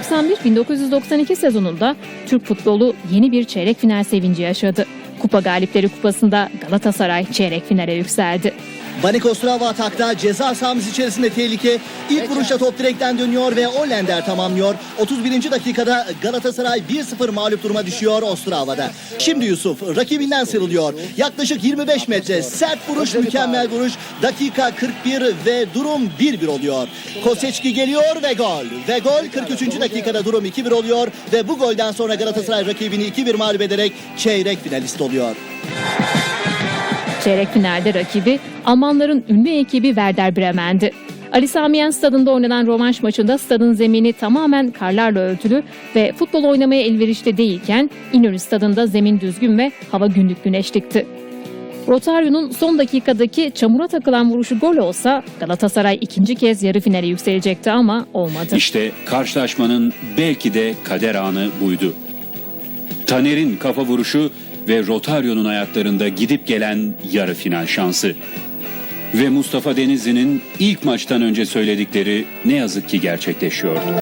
1991-1992 sezonunda Türk futbolu yeni bir çeyrek final sevinci yaşadı. Kupa Galipleri Kupası'nda Galatasaray çeyrek finale yükseldi. Banik Ostrava atakta ceza sahamız içerisinde tehlike. İlk vuruşta top direkten dönüyor ve Olender tamamlıyor. 31. dakikada Galatasaray 1-0 mağlup duruma düşüyor Ostrava'da. Şimdi Yusuf rakibinden sıyrılıyor. Yaklaşık 25 metre sert vuruş mükemmel vuruş. Dakika 41 ve durum 1-1 oluyor. Koseçki geliyor ve gol. Ve gol 43. dakikada durum 2-1 oluyor. Ve bu golden sonra Galatasaray rakibini 2-1 mağlup ederek çeyrek finalist oluyor. Çeyrek finalde rakibi Almanların ünlü ekibi Werder Bremen'di. Ali Sami Yen stadında oynanan rövanş maçında stadın zemini tamamen karlarla örtülü ve futbol oynamaya elverişli değilken İnönü stadında zemin düzgün ve hava günlük güneşlikti. Rotario'nun son dakikadaki çamura takılan vuruşu gol olsa Galatasaray ikinci kez yarı finale yükselecekti ama olmadı. İşte karşılaşmanın belki de kader anı buydu. Taner'in kafa vuruşu ve Rotario'nun ayaklarında gidip gelen yarı final şansı. Ve Mustafa Denizli'nin ilk maçtan önce söyledikleri ne yazık ki gerçekleşiyordu.